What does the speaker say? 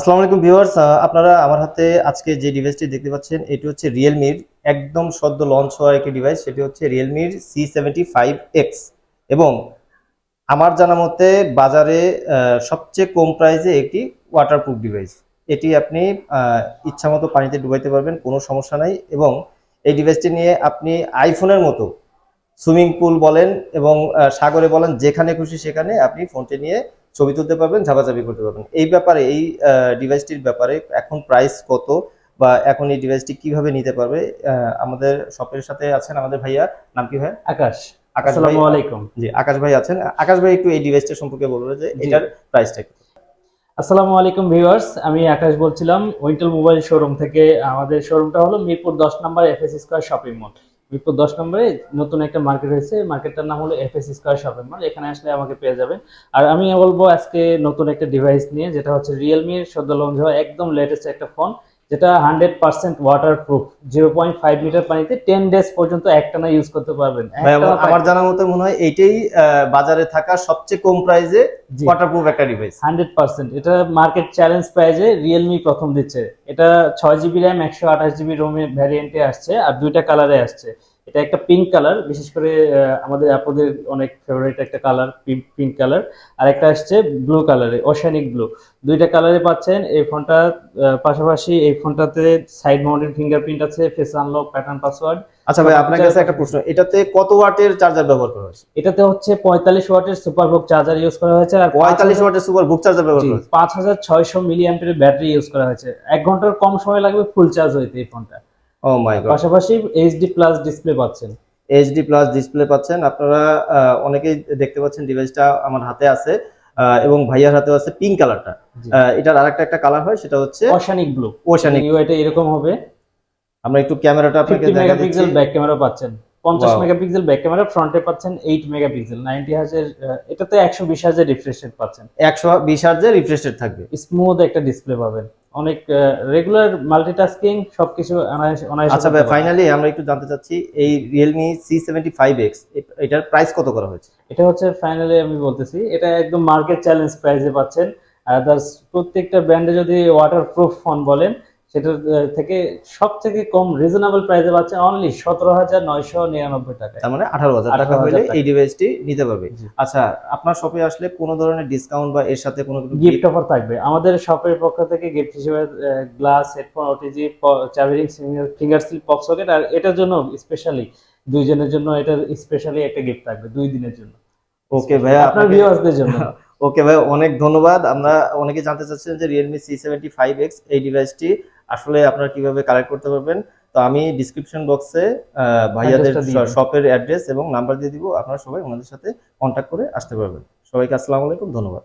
আসসালামু আলাইকুম ভিউয়ার্স আপনারা আমার হাতে আজকে যে ডিভাইসটি দেখতে পাচ্ছেন, এটি হচ্ছে রিয়েলমির একদম সদ্য লঞ্চ হওয়া একটি ডিভাইস সেটি হচ্ছে রিয়েলমির সি সেভেন্টি ফাইভ এক্স এবং আমার জানা মতে বাজারে সবচেয়ে কম প্রাইসে একটি ওয়াটারপ্রুফ ডিভাইস এটি আপনি ইচ্ছামতো পানিতে ডুবাইতে পারবেন, কোনো সমস্যা নাই। এবং এই ডিভাইসটি নিয়ে আপনি আইফোনের মতো সুইমিং পুল বলেন এবং সাগরে বলেন, যেখানে খুশি সেখানে আপনি ফোনটি নিয়ে ছবি তুলতে পারবেন ঝাপাঝাপি করতে পারবেন। এই ব্যাপারে এই ডিভাইসটির ব্যাপারে এখন প্রাইস কত বা এখন এই ডিভাইসটি কীভাবে নিতে পারবে আমাদের শপের সাথে আছেন আমাদের ভাইয়া নাম কি ভাইয়া? আকাশ। আকাশ ভাই আলাইকুম। জি আকাশ ভাই আছেন। আকাশ ভাই একটু এই ডিভাইসটা সম্পর্কে বলবেন যে। এটার প্রাইসটা আসসালামু আলাইকুম ভিউয়ার্স আমি আকাশ বলছিলাম উইন্টেল মোবাইল শোরুম থেকে আমাদের শোরুমটা হলো মিরপুর দশ নম্বর FS square shopping mall Mirpur দশ নম্বরে নতুন একটা মার্কেট হয়েছে মার্কেটটার নাম হলো এফএস স্কোয়ার শপিং মল এখানে আসলে আমাকে পেয়ে যাবেন। আর আমি বলব আজকে নতুন একটা ডিভাইস নিয়ে, যেটা হচ্ছে রিয়েলমির সদ্য লঞ্চ হওয়া একদম লেটেস্ট একটা ফোন যেটা hundred percent waterproof zero point five litre পানিতে টেন ডেজ পর্যন্ত একটানা ইউজ করতে পারবেন। আমার- জানার মতো মনে হয় এইটাই বাজারে থাকা সবচেয়ে কম প্রাইসে ওয়াটার ওয়াটারপ্রুফ একটা ডিভাইস হান্ড্রেড পার্সেন্ট এটা মার্কেট চ্যালেঞ্জ প্রাইজে রিয়েলমি প্রথম দিচ্ছে। এটা ছয় জিবি র্যাম একশো আঠাশ জিবি রোমের ভ্যারিয়েন্টে আসছে আর দুইটা কালারে আসছে। এটা একটা পিঙ্ক কালার বিশেষ করে আমাদের আপনাদের অনেক ফেভারিট একটা কালার পিঙ্ক কালার আর একটা আসছে ব্লু কালারে ওশানিক ব্লু দুইটা কালারে পাচ্ছেন এই ফোনটা পাশাপাশি এই ফোনটাতে সাইড মাউন্টেড ফিঙ্গারপ্রিন্ট আছে ফেস আনলক প্যাটার্ন পাসওয়ার্ড আচ্ছা ভাই আপনার কাছে একটা প্রশ্ন এটাতে কত ওয়াটের চার্জার ব্যবহার করা হয়েছে? এটাতে হচ্ছে পঁয়তাল্লিশ ওয়াটের সুপারবুক চার্জার ইউজ করা হয়েছে আর পঁয়তাল্লিশ ওয়াটের সুপার বুক চার্জার ব্যবহার করা হয়েছে। পাঁচ হাজার ছয়শো মিলি অ্যাম্পিয়ারের ব্যাটারি ইউজ করা হয়েছে। এক ঘণ্টার কম সময় লাগবে ফুল চার্জ হইতে এই ফোনটা। ও মাই গড পাশাপাশি এইচডি প্লাস ডিসপ্লে পাচ্ছেন। এইচডি প্লাস ডিসপ্লে পাচ্ছেন। আপনারা অনেকেই দেখতে পাচ্ছেন ডিভাইসটা আমার হাতে আছে এবং ভাইয়ার হাতেও আছে পিঙ্ক কালারটা। এটার আরেকটা একটা কালার হয় সেটা হচ্ছে অশানিক ব্লু ওশানিক ইউআইটা এরকম হবে। আমরা একটু ক্যামেরাটা আপনাকে দেখা মেগাপিক্সেল দিচ্ছি। ব্যাক ক্যামেরা পাচ্ছেন। পঞ্চাশ Wow. মেগাপিক্সেল ব্যাক ক্যামেরা ফ্রন্টে পাচ্ছেন এইট মেগাপিক্সেল নাইনটি হাজার এটাতে একশো বিশ হাজার রিফ্রেশ রেট পাচ্ছেন। একশো বিশ হার্জের রিফ্রেশ রেট থাকবে। স্মুথ একটা ডিসপ্লে পাবেন। অনেক রেগুলার মাল্টিটাস্কিং সবকিছু অনায়াসে আচ্ছা ভাই ফাইনালি আমরা একটু জানতে চাচ্ছি এই ফাইভ এক্স এটার প্রাইস কত করা হয়েছে? এটা হচ্ছে ফাইনালি আমি বলতেছি এটা একদম মার্কেট চ্যালেঞ্জ প্রাইসে পাচ্ছেন। আদার্স প্রত্যেকটা ব্র্যান্ডে যদি ওয়াটারপ্রুফ ফোন বলেন সেটার থেকে সব থেকে কম রিজনেবল প্রাইসে পাচ্ছেন অনলি সতেরো হাজার নয়শো নিরানব্বই টাকায়। তার মানে আঠারো হাজার টাকা হলে এই ডিভাইসটি নিতে পারবে। আচ্ছা আপনার শপে আসলে কোনো ধরনের ডিসকাউন্ট বা এর সাথে কোনো গিফট অফার থাকবে। আমাদের শপের পক্ষ থেকে গিফট হিসেবে glass headphone OTG charging finger slip pop socket আর এটার জন্য স্পেশালি দুইজনের জন্য এটা স্পেশালি একটা গিফট থাকবে দুই দিনের জন্য। ওকে ভাইয়া আপনার ভিউয়ার্সদের জন্য। ওকে ভাই অনেক ধন্যবাদ। আমরা অনেকে জানতে চাচ্ছেন যে Realme C seventy five X এই ডিভাইসটি আসলে আপনারা কীভাবে কালেক্ট করতে পারবেন তো আমি ডিসক্রিপশন বক্সে ভাইয়াদের শপের অ্যাড্রেস এবং নাম্বার দিয়ে দিব আপনারা সবাই ওনাদের সাথে কন্ট্যাক্ট করে আসতে পারবেন। সবাইকে আসসালামু আলাইকুম ধন্যবাদ।